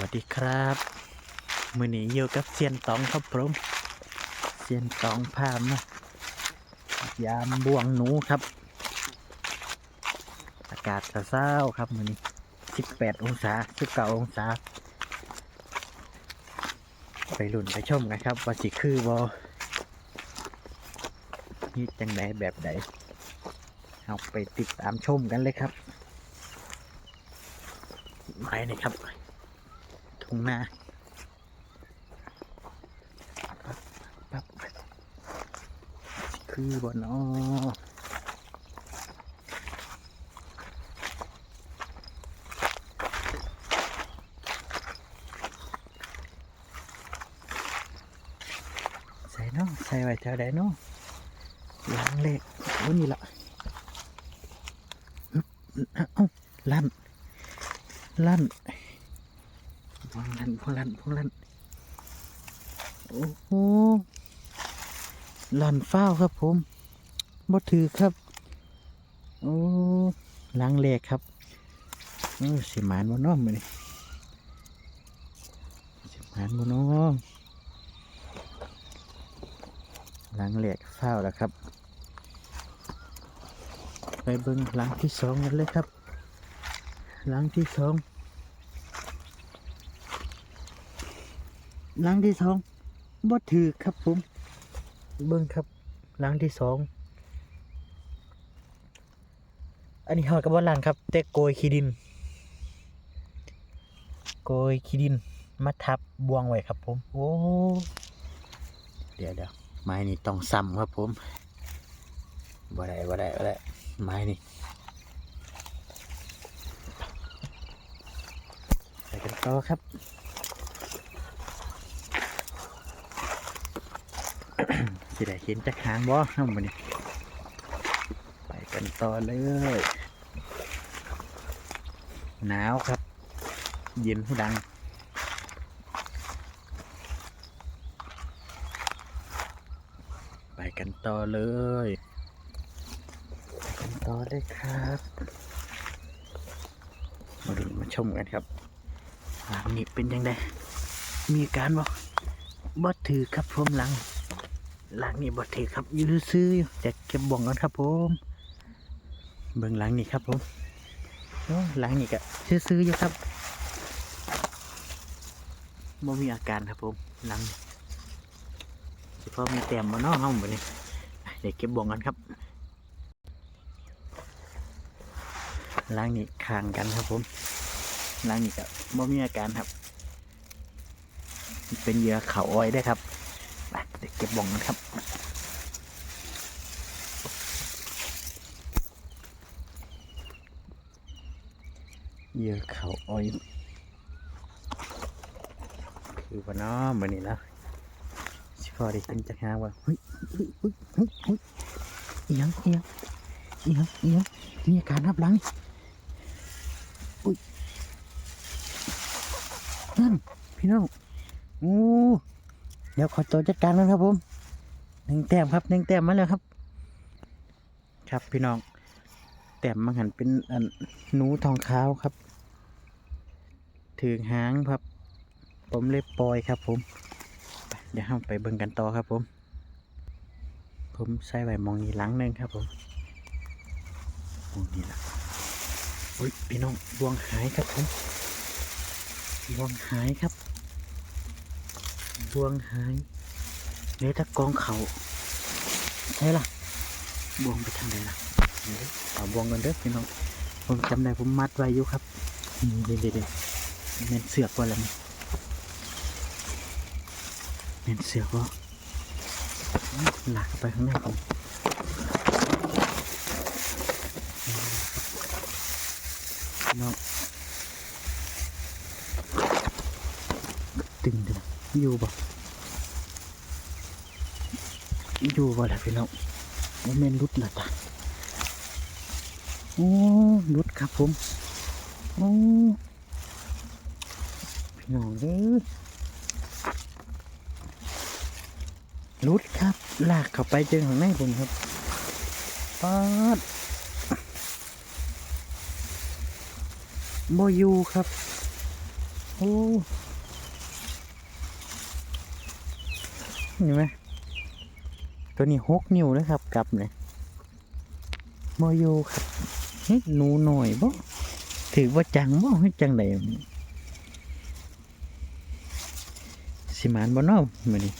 วัสดีครับมือนี้อยู่กับเซียนตองครับผมเซียนตองพามายามบ่วงหนูครับ อากาศกระเซ้าครับมือนี้18องศา19องศา ไปลุ่นไปชมกันครับ ว่าสิคือบอนี่จังใดแบบใดเอาไปติดตามชมกันเลยครับไปเลยครับ ทุ่งนาปั๊บคือบนอ้อใส่เน้องใส่ไว้เท่าใดเน้องล้างเล็กโอ้นี่ละเอ้าลั่นลั่น พวงลันพวงลันพวงลันโอ้โหลันเฝ้าครับผมบ่ถือครับโอ้ล้างเลกครับโอ้สิหมานบ่เน้อมมือนี่สิหมานบ่เน้อมล้างเลกเฝ้าแล้วครับ ไปเบิ่งหลังที่สองกันเลยครับหลังที่สอง หลังที่สองบ่ถือครับผม เบิ้งครับหลังที่สองอันนี้หอดกับว่าลันครับ แต่โกยขี้ดิน โกยขี้ดินมาทับบวงไว้ครับผม โอ้เดี๋ยวเดี๋ยวไม้นี่ต้องซ้ำครับผมบ่ได้บ่ได้บ่ได้ไม้นี่ใส่กันต่อครับ สิได้เห็นจากหางบ่เฮามื้อนี้ไปกันต่อเลย หนาวครับ เย็นหูดังไปกันต่อเลยไปกันต่อเลยครับ มาดูมาชมกันครับหลังนี้เป็นยังไงมีการบ่บ่ถือครับผมหลัง หลังนี่บดถือครับยื้อซื้ออยจะเก็บบ่วงก่อนครับผมเบิ่งหลังนี่ครับผมหลังนี่ก็ซื้อๆอยู่ครับบ่มีอาการครับผมหลังเฉพาะมีแต้มมาเนาะเฮาบ่นี่เดี๋ยวเก็บบ่วงกันครับหลังนี่ข้างกันครับผมหลังนี่ก็บ่มีอาการครับ เป็นเหยื่อเขาอ้อยได้ครับ เก็บบ่องกันครับเยื่อเขาอ้อยคือว่าน้อมือนี้แล้วสิพอได้กินจากหาว่าเฮ้ยเฮ้ยเฮ้ยเฮ้ยเฮ้ยอีหยังอีหยังอีหยังอีหยังมีอาการรับหลังอุ้ยนั่นพี่น้องโอ้ ดี๋ยวขอตัวจัดการกันครับผมหนึ่งแต้มครับหนึ่งแต้มมาแล้วครับ ครับพี่น้อง แต้มมังหันเป็นอันหนูทองขาวครับ ถึงหางครับ ผมเล็บปลอยครับ ผม เดี๋ยวเราไปเบิ่งกันต่อครับผม ผมใส่ไว้มองนี้หลังหนึ่งครับผมมองนี้ละอุ้ยพี่น้องดวงหายครับผมดวงหายครับ บวงหายเหลือแต่กองเขาใช่ล่ะบวงไปทางไหนล่ะเดี๋ยวเอาบวงกันเด้อพี่น้องผมจำได้ผมมัดไว้อยู่ครับนี่เด็ดเด็ดเมนเสือกว่าอะไรนี่เมนเสือกว่าหลักไปข้างในผมพี่น้องตึงดึง อยู่บ่อยู่บ่ล่ะพี่น้องโมเมนรุดละจ้ะโอ้รุดครับผมโอ้พี่น้องเอ้ยรุดครับ ลากเข้าไปเจอข้างในผมครับป๊าดโมอยู่ครับ โอ้ เห็นไหมตัวนี้หกนิ้วนะครับกลับเนี่ยโมโยครับเฮ้ยหนูหน่อยบ่ถือว่าจังบ่ให้จังไดสิมานบ่เนาะมื้อนี้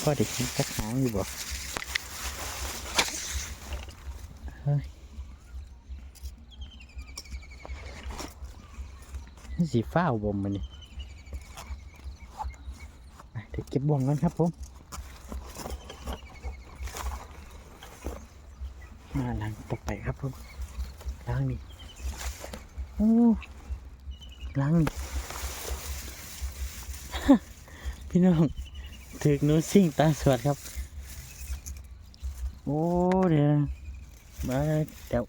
พอได้กินสักหางอยู่บ่เฮ้ยสีฟ้าบ่มื้อนี้เดี๋ยวเก็บบ่วงกันครับผม มาล้างต่อไปครับผมล้างนี่โอ้ล้างนี่พี่น้องถึกหนูซิ่งตาสวดครับ โอ้เดี๋ยวมาเดี๋ยว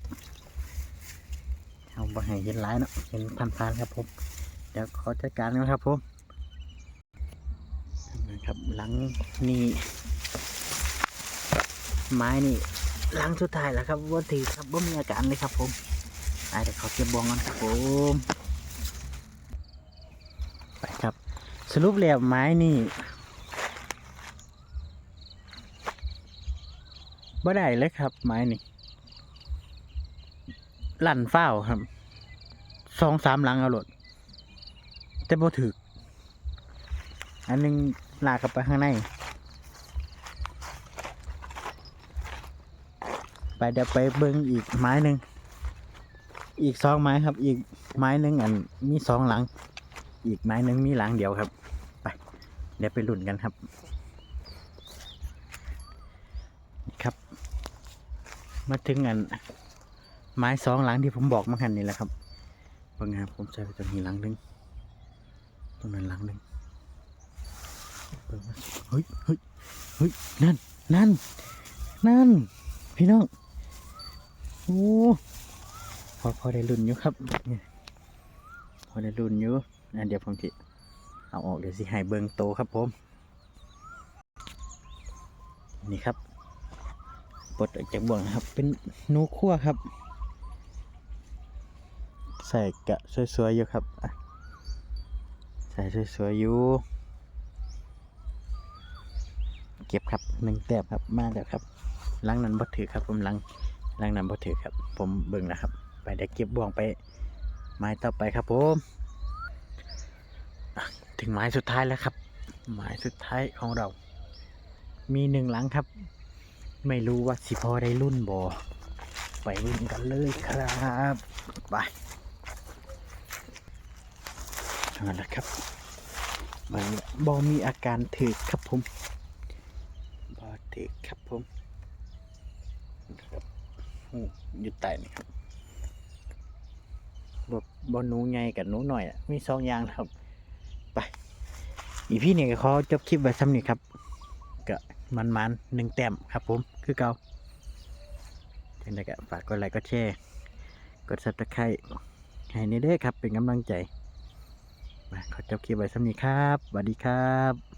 เอาไปให้เห็นหลายเนาะเห็นพันๆครับผมเดี๋ยวขอจัดการนะครับผมนะครับหลังนี่ไม้นี่ หลังสุดท้ายแล้วครับว่าถือครับว่ามีอาการเลยครับผมอ่เดี๋ยวเขาเก็บบองกันครับผมไปครับ สรุปแล้วไม้นี่บ่ได้เลยครับ ไม้นี่ลั่นเฝ้าครับสองสามหลังเอาหลดแต่บ่ถึกอันหนึงลากกลับไปข้างใน ไปเดี๋ยวไปเบิ้งอีกไม้หนึ่งอีกสองไม้ครับ อีกไม้หนึ่งอันมีสองหลัง อีกไม้หนึ่งมีหลังเดียวครับ ไป เดี๋ยวไปลุ้นกันครับนี่ครับ มาถึงอันไม้สองหลังที่ผมบอกมาคันนี้แหละครับบิ่งครับผมใส่ไปตรงนี้หลังหนึ่งตรงนั้นหลังหนึ่งเฮ้ยเฮ้ยเฮ้ยนั่นนั่นนั่นพี่น้อง โอ้พอพอได้รุ่นอยู่ครับพอได้รุ่นอยู่นะเดี๋ยวผมจะเอาออกเดี๋ยวสิให้เบิงโตครับผม นี่ครับปลดออกจากบ่วงครับ เป็นนูคั่วครับ ใส่กะสวยๆอยู่ครับใส่สวยๆอยู่เก็บครับหนึ่งแต้มครับมาแล้วครับหลังนั้นบ่ถือครับผมหลัง หลังนั้นบ่ถือครับ ผมเบิ่งนะครับ ไปเดี๋ยวเก็บบ่วงไป ไม้ต่อไปครับผมถึงไม้สุดท้ายแล้วครับ ไม้สุดท้ายของเรา มีหนึ่งหลังครับ ไม่รู้ว่าสิพอได้รุ่นบ่ไปรุ่นกันเลยครับไปเอาละครับมันบอมีอาการถือครับผมบอติกครับผมครับ อยู่ใต้นี่ครับบอบอหนูใหญ่กับนูหน่อยมีสองอย่างนะครับ ไป อีพี่เนี่ยก็ขอจบคลิปไว้ซ้ำนี่ครับก็มันมันหนึ่งแต้มครับผม คือเก่าจังไดก็ฝากกดไลค์กดแชร์กดซับสไครต์ให้ในเด้ครับ เป็นกำลังใจมาขอจบคลิปไว้ซ้ำนี้ครับสวัสดีครับ